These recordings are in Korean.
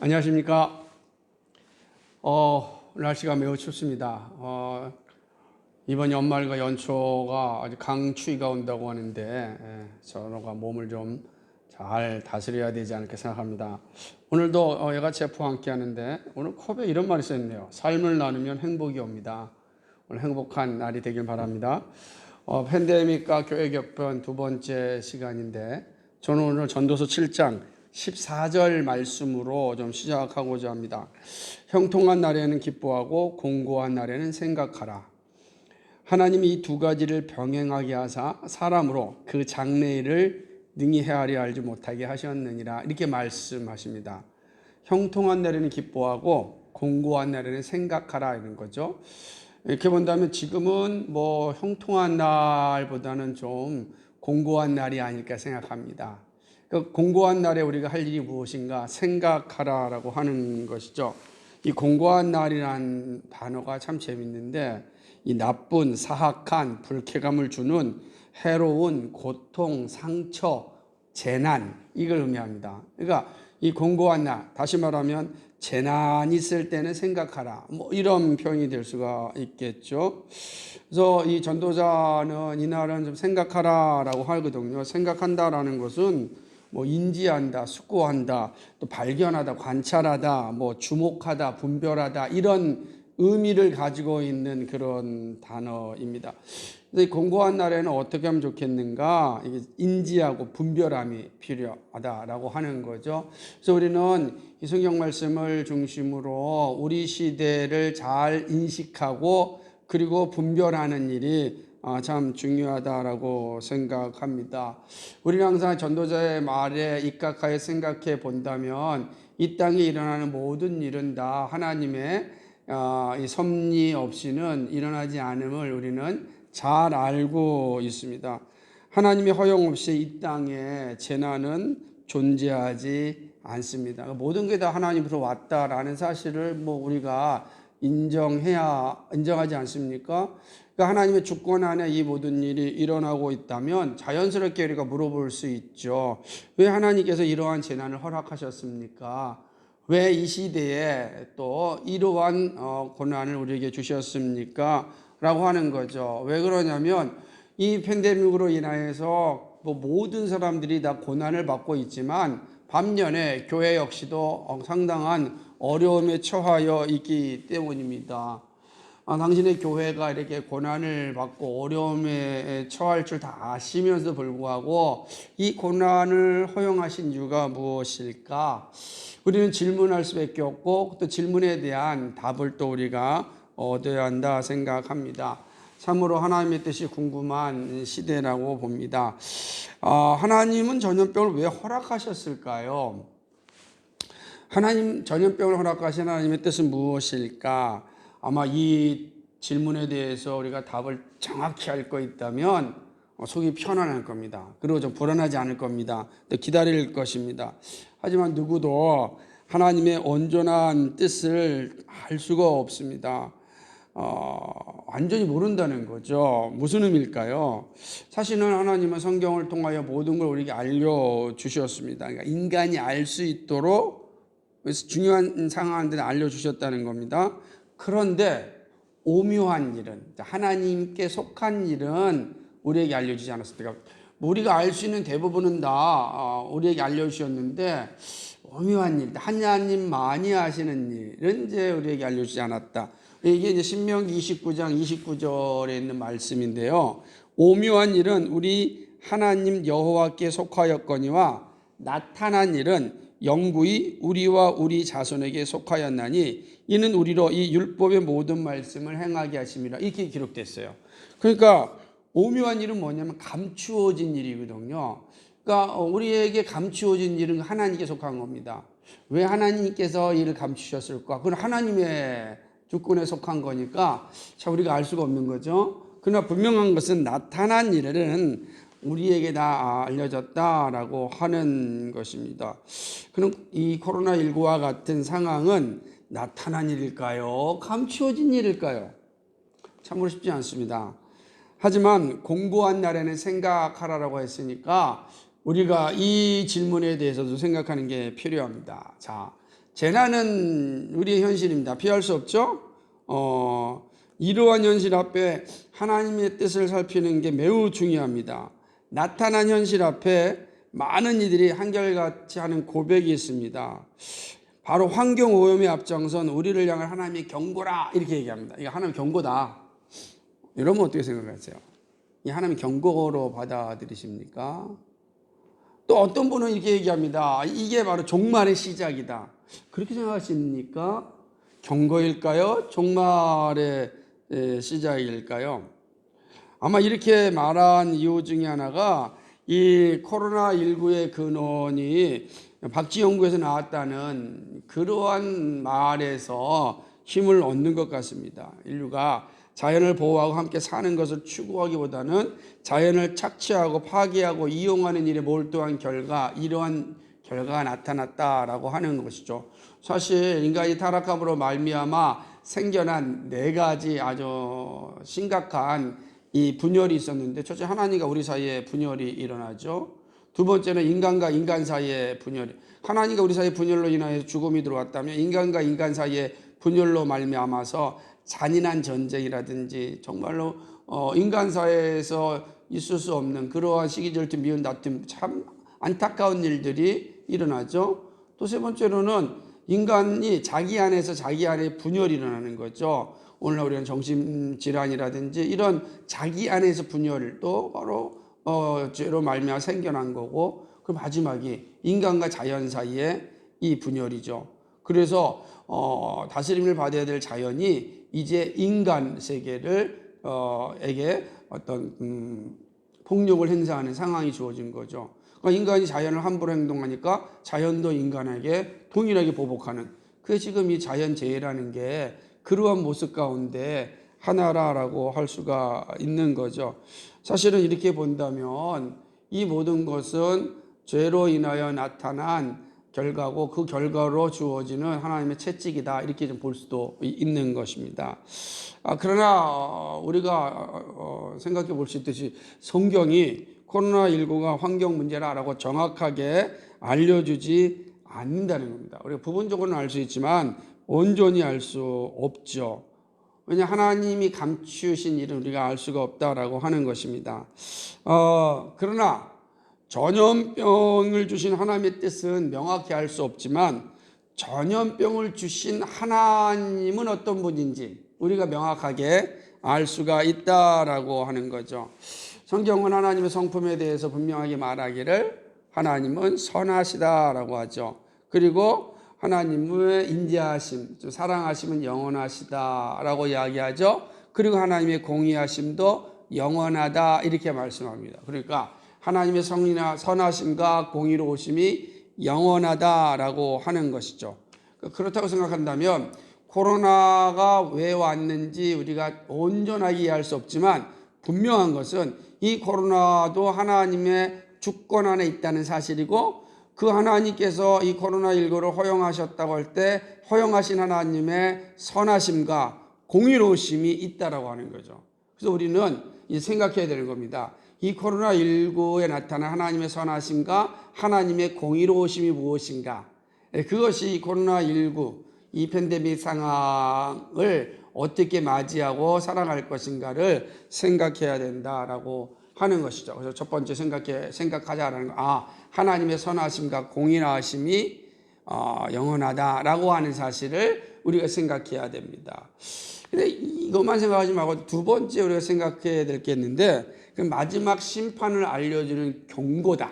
안녕하십니까. 어, 날씨가 매우 춥습니다. 어, 이번 연말과 연초가 아주 강추위가 온다고 하는데 예, 서로가 몸을 좀 잘 다스려야 되지 않을까 생각합니다. 오늘도 어, 여가체프와 함께 하는데 오늘 컵에 이런 말이 써 있네요. 삶을 나누면 행복이 옵니다. 오늘 행복한 날이 되길 바랍니다. 어, 팬데믹과 교회 격변 두 번째 시간인데 저는 오늘 전도서 7장 14절 말씀으로 좀 시작하고자 합니다. 형통한 날에는 기뻐하고 공고한 날에는 생각하라. 하나님이 이 두 가지를 병행하게 하사 사람으로 그 장래일을 능히 헤아려 알지 못하게 하셨느니라 이렇게 말씀하십니다. 형통한 날에는 기뻐하고 공고한 날에는 생각하라 이런 거죠. 이렇게 본다면 지금은 뭐 형통한 날보다는 좀 공고한 날이 아닐까 생각합니다. 그 공고한 날에 우리가 할 일이 무엇인가 생각하라라고 하는 것이죠. 이 공고한 날이란 단어가 참 재밌는데 이 나쁜 사악한 불쾌감을 주는 해로운 고통, 상처, 재난 이걸 의미합니다. 그러니까 이 공고한 날 다시 말하면 재난이 있을 때는 생각하라. 뭐 이런 표현이 될 수가 있겠죠. 그래서 이 전도자는 이날은 좀 생각하라라고 하거든요. 생각한다라는 것은 뭐 인지한다, 숙고한다, 또 발견하다, 관찰하다, 뭐 주목하다, 분별하다 이런 의미를 가지고 있는 그런 단어입니다. 근데 공고한 날에는 어떻게 하면 좋겠는가? 이게 인지하고 분별함이 필요하다라고 하는 거죠. 그래서 우리는 이 성경 말씀을 중심으로 우리 시대를 잘 인식하고 그리고 분별하는 일이 아, 참 중요하다라고 생각합니다. 우리는 항상 전도자의 말에 입각하여 생각해 본다면 이 땅에 일어나는 모든 일은 다 하나님의 아, 이 섭리 없이는 일어나지 않음을 우리는 잘 알고 있습니다. 하나님의 허용 없이 이 땅에 재난은 존재하지 않습니다. 모든 게 다 하나님으로 왔다라는 사실을 뭐 우리가 인정해야 인정하지 않습니까? 그러니까 하나님의 주권 안에 이 모든 일이 일어나고 있다면 자연스럽게 우리가 물어볼 수 있죠. 왜 하나님께서 이러한 재난을 허락하셨습니까? 왜 이 시대에 또 이러한 어, 고난을 우리에게 주셨습니까? 라고 하는 거죠. 왜 그러냐면 이 팬데믹으로 인하여서 뭐 모든 사람들이 다 고난을 받고 있지만 반면에 교회 역시도 어, 상당한 어려움에 처하여 있기 때문입니다. 아, 당신의 교회가 이렇게 고난을 받고 어려움에 처할 줄 다 아시면서 불구하고 이 고난을 허용하신 이유가 무엇일까? 우리는 질문할 수밖에 없고 또 질문에 대한 답을 또 우리가 얻어야 한다 생각합니다. 참으로 하나님의 뜻이 궁금한 시대라고 봅니다. 아, 하나님은 전염병을 왜 허락하셨을까요? 하나님 전염병을 허락하신 하나님의 뜻은 무엇일까? 아마 이 질문에 대해서 우리가 답을 정확히 알 거 있다면 속이 편안할 겁니다. 그리고 좀 불안하지 않을 겁니다. 또 기다릴 것입니다. 하지만 누구도 하나님의 온전한 뜻을 알 수가 없습니다. 어, 완전히 모른다는 거죠. 무슨 의미일까요? 사실은 하나님은 성경을 통하여 모든 걸 우리에게 알려주셨습니다. 그러니까 인간이 알 수 있도록 중요한 상황들을 알려주셨다는 겁니다. 그런데 오묘한 일은 하나님께 속한 일은 우리에게 알려주지 않았습니다. 우리가 알 수 있는 대부분은 다 어, 우리에게 알려주셨는데 오묘한 일, 하나님만이 하시는 일은 이제 우리에게 알려주지 않았다. 이게 이제 신명기 29장 29절에 있는 말씀인데요. 오묘한 일은 우리 하나님 여호와께 속하였거니와 나타난 일은 영구히 우리와 우리 자손에게 속하였나니 이는 우리로 이 율법의 모든 말씀을 행하게 하심이라 이렇게 기록됐어요. 그러니까 오묘한 일은 뭐냐면 감추어진 일이거든요. 그러니까 우리에게 감추어진 일은 하나님께 속한 겁니다. 왜 하나님께서 이를 감추셨을까? 그건 하나님의 주권에 속한 거니까 자 우리가 알 수가 없는 거죠. 그러나 분명한 것은 나타난 일은 우리에게 다 알려졌다라고 하는 것입니다. 그럼 이 코로나19와 같은 상황은 나타난 일일까요? 감추어진 일일까요? 참으로 쉽지 않습니다. 하지만 공고한 날에는 생각하라라고 했으니까 우리가 이 질문에 대해서도 생각하는 게 필요합니다. 자, 재난은 우리의 현실입니다. 피할 수 없죠. 어, 이러한 현실 앞에 하나님의 뜻을 살피는 게 매우 중요합니다. 나타난 현실 앞에 많은 이들이 한결같이 하는 고백이 있습니다. 바로 환경 오염의 앞장선 우리를 향한 하나님의 경고라 이렇게 얘기합니다. 이거 하나님 경고다. 이러면 어떻게 생각하세요? 이 하나님 경고로 받아들이십니까? 또 어떤 분은 이렇게 얘기합니다. 이게 바로 종말의 시작이다. 그렇게 생각하십니까? 경고일까요? 종말의 에, 시작일까요? 아마 이렇게 말한 이유 중에 하나가 이 코로나19의 근원이 박쥐연구에서 나왔다는 그러한 말에서 힘을 얻는 것 같습니다. 인류가 자연을 보호하고 함께 사는 것을 추구하기보다는 자연을 착취하고 파괴하고 이용하는 일에 몰두한 결과 이러한 결과가 나타났다라고 하는 것이죠. 사실 인간이 타락함으로 말미암아 생겨난 네 가지 아주 심각한 이 분열이 있었는데 첫째 하나님과 우리 사이에 분열이 일어나죠. 두 번째는 인간과 인간 사이에 분열이 하나님과 우리 사이에 분열로 인하여 죽음이 들어왔다면 인간과 인간 사이에 분열로 말미암아서 잔인한 전쟁이라든지 정말로 어, 인간 사회에서 있을 수 없는 그러한 시기 질투 미운 다툼 참 안타까운 일들이 일어나죠. 또 세 번째로는 인간이 자기 안에서 자기 안에 분열이 일어나는 거죠. 오늘날 우리는 정신질환이라든지 이런 자기 안에서 분열도 바로 어, 죄로 말미암아 생겨난 거고 그 마지막이 인간과 자연 사이에 이 분열이죠. 그래서 어, 다스림을 받아야 될 자연이 이제 인간 세계를 어, 에게 어떤 음, 폭력을 행사하는 상황이 주어진 거죠. 그러니까 인간이 자연을 함부로 행동하니까 자연도 인간에게 동일하게 보복하는 그게 지금 이 자연재해라는 게 그러한 모습 가운데 하나라라고 할 수가 있는 거죠. 사실은 이렇게 본다면 이 모든 것은 죄로 인하여 나타난 결과고 그 결과로 주어지는 하나님의 채찍이다 이렇게 좀 볼 수도 있는 것입니다. 아, 그러나 어, 우리가 어, 생각해 볼 수 있듯이 성경이 코로나19가 환경 문제라라고 정확하게 알려주지 않는다는 겁니다. 우리가 부분적으로는 알 수 있지만 온전히 알 수 없죠. 왜냐 하나님이 감추신 일은 우리가 알 수가 없다라고 하는 것입니다. 어, 그러나 전염병을 주신 하나님의 뜻은 명확히 알 수 없지만 전염병을 주신 하나님은 어떤 분인지 우리가 명확하게 알 수가 있다라고 하는 거죠. 성경은 하나님의 성품에 대해서 분명하게 말하기를 하나님은 선하시다라고 하죠. 그리고 하나님의 인자하심, 사랑하심은 영원하시다라고 이야기하죠. 그리고 하나님의 공의하심도 영원하다 이렇게 말씀합니다. 그러니까 하나님의 성이나 선하심과 공의로우심이 영원하다라고 하는 것이죠. 그렇다고 생각한다면 코로나가 왜 왔는지 우리가 온전하게 이해할 수 없지만 분명한 것은 이 코로나도 하나님의 주권 안에 있다는 사실이고 그 하나님께서 이 코로나19를 허용하셨다고 할 때 허용하신 하나님의 선하심과 공의로우심이 있다라고 하는 거죠. 그래서 우리는 생각해야 되는 겁니다. 이 코로나19에 나타난 하나님의 선하심과 하나님의 공의로우심이 무엇인가? 예, 그것이 코로나19 이 팬데믹 상황을 어떻게 맞이하고 살아갈 것인가를 생각해야 된다라고 하는 것이죠. 그래서 첫 번째 생각해 생각하자라는 거. 아 하나님의 선하심과 공의하심이 어, 영원하다라고 하는 사실을 우리가 생각해야 됩니다. 근데 이것만 생각하지 말고 두 번째 우리가 생각해야 될 게 있는데 그 마지막 심판을 알려주는 경고다.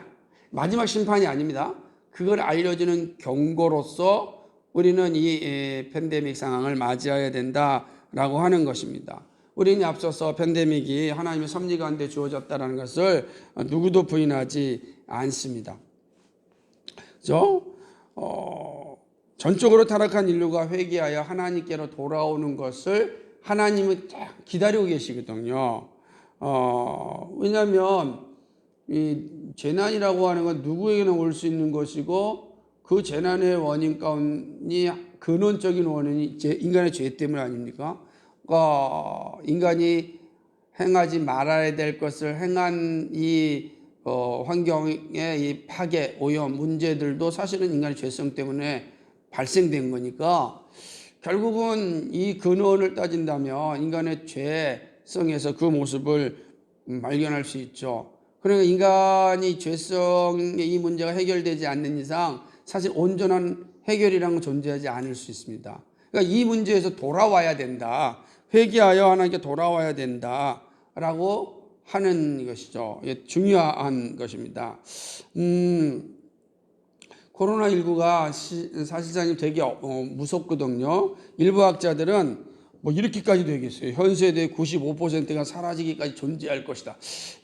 마지막 심판이 아닙니다. 그걸 알려주는 경고로서 우리는 이 팬데믹 상황을 맞이해야 된다라고 하는 것입니다. 우리는 앞서서 팬데믹이 하나님의 섭리 가운데 주어졌다는 것을 누구도 부인하지 않습니다. 그죠? 어, 전적으로 타락한 인류가 회개하여 하나님께로 돌아오는 것을 하나님은 기다리고 계시거든요. 어, 왜냐하면 이 재난이라고 하는 건 누구에게나 올 수 있는 것이고 그 재난의 원인 가운데 근원적인 원인이 인간의 죄 때문 아닙니까? 그러니까 인간이 행하지 말아야 될 것을 행한 이 어, 환경의 이 파괴, 오염 문제들도 사실은 인간의 죄성 때문에 발생된 거니까 결국은 이 근원을 따진다면 인간의 죄성에서 그 모습을 발견할 수 있죠. 그러니까 인간이 죄성의 이 문제가 해결되지 않는 이상 사실 온전한 해결이라는 건 존재하지 않을 수 있습니다. 그러니까 이 문제에서 돌아와야 된다. 회개하여 하나님께 돌아와야 된다라고 하는 것이죠. 예, 중요한 것입니다. 음, 코로나19가 사실상 되게 어, 무섭거든요. 일부 학자들은 뭐 이렇게까지 되겠어요. 현 세대의 95%가 사라지기까지 존재할 것이다.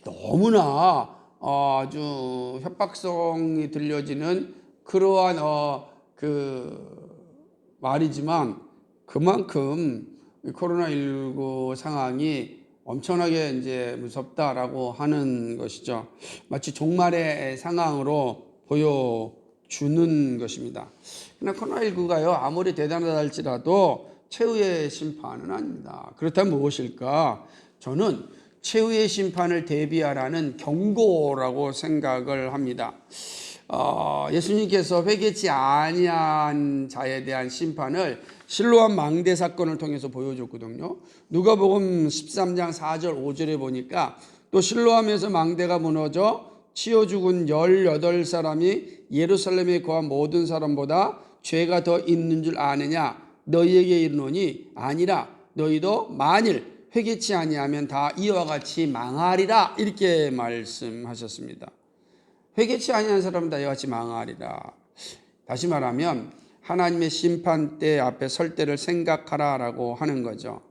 너무나 어, 아주 협박성이 들려지는 그러한 어, 그 말이지만 그만큼 코로나19 상황이 엄청나게 이제 무섭다라고 하는 것이죠. 마치 종말의 상황으로 보여주는 것입니다. 그러나 코로나19가요, 아무리 대단하다 할지라도 최후의 심판은 아닙니다. 그렇다면 무엇일까? 저는 최후의 심판을 대비하라는 경고라고 생각을 합니다. 어, 예수님께서 회개치 아니한 자에 대한 심판을 실로암 망대 사건을 통해서 보여줬거든요. 누가복음 13장 4절 5절에 보니까 또 실로암에서 망대가 무너져 치어 죽은 18사람이 예루살렘에 거한 모든 사람보다 죄가 더 있는 줄 아느냐 너희에게 이르노니 아니라 너희도 만일 회개치 아니하면 다 이와 같이 망하리라 이렇게 말씀하셨습니다. 회개치 아니한 사람은 다 이와 같이 망하리라. 다시 말하면 하나님의 심판대 앞에 설 때를 생각하라라고 하는 거죠.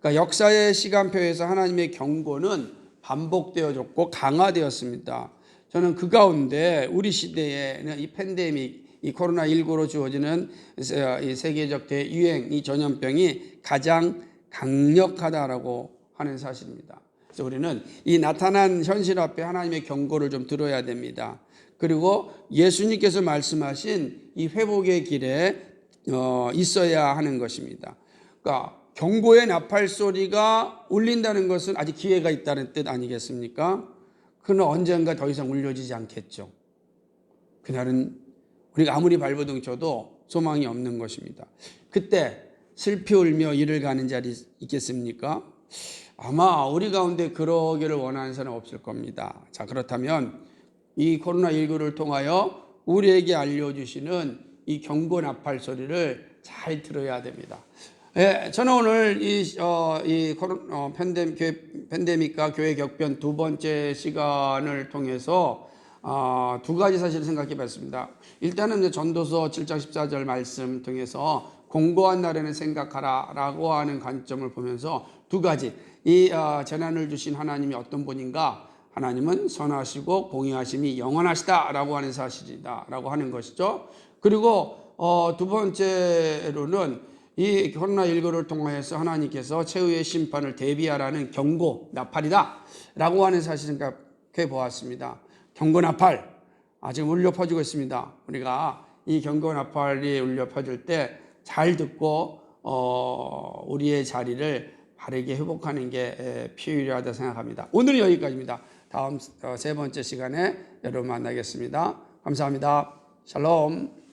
그러니까 역사의 시간표에서 하나님의 경고는 반복되어졌고 강화되었습니다. 저는 그 가운데 우리 시대에는 이 팬데믹, 이 코로나19로 주어지는 이 세계적 대유행, 이 전염병이 가장 강력하다라고 하는 사실입니다. 그래서 우리는 이 나타난 현실 앞에 하나님의 경고를 좀 들어야 됩니다. 그리고 예수님께서 말씀하신 이 회복의 길에 어, 있어야 하는 것입니다. 그러니까 경고의 나팔 소리가 울린다는 것은 아직 기회가 있다는 뜻 아니겠습니까? 그는 언젠가 더 이상 울려지지 않겠죠. 그날은 우리가 아무리 발버둥 쳐도 소망이 없는 것입니다. 그때 슬피 울며 이를 가는 자리 있겠습니까? 아마 우리 가운데 그러기를 원하는 사람 없을 겁니다. 자, 그렇다면 이 코로나19를 통하여 우리에게 알려주시는 이 경고 나팔 소리를 잘 들어야 됩니다. 예, 저는 오늘 이, 어, 이 코로, 어, 팬데믹, 교회, 팬데믹과 교회 격변 두 번째 시간을 통해서 어, 두 가지 사실을 생각해 봤습니다. 일단은 전도서 7장 14절 말씀 통해서 공고한 날에는 생각하라 라고 하는 관점을 보면서 두 가지 이 어, 재난을 주신 하나님이 어떤 분인가 하나님은 선하시고 공의하심이 영원하시다 라고 하는 사실이다 라고 하는 것이죠. 그리고 어, 두 번째로는 이 코로나19를 통하여서 하나님께서 최후의 심판을 대비하라는 경고 나팔이다 라고 하는 사실을 생각해 보았습니다. 경고 나팔 아직 울려 퍼지고 있습니다. 우리가 이 경고 나팔이 울려 퍼질 때 잘 듣고 어, 우리의 자리를 바르게 회복하는 게 필요하다 생각합니다. 오늘은 여기까지입니다. 다음 세 번째 시간에 여러분 만나겠습니다. 감사합니다. 샬롬.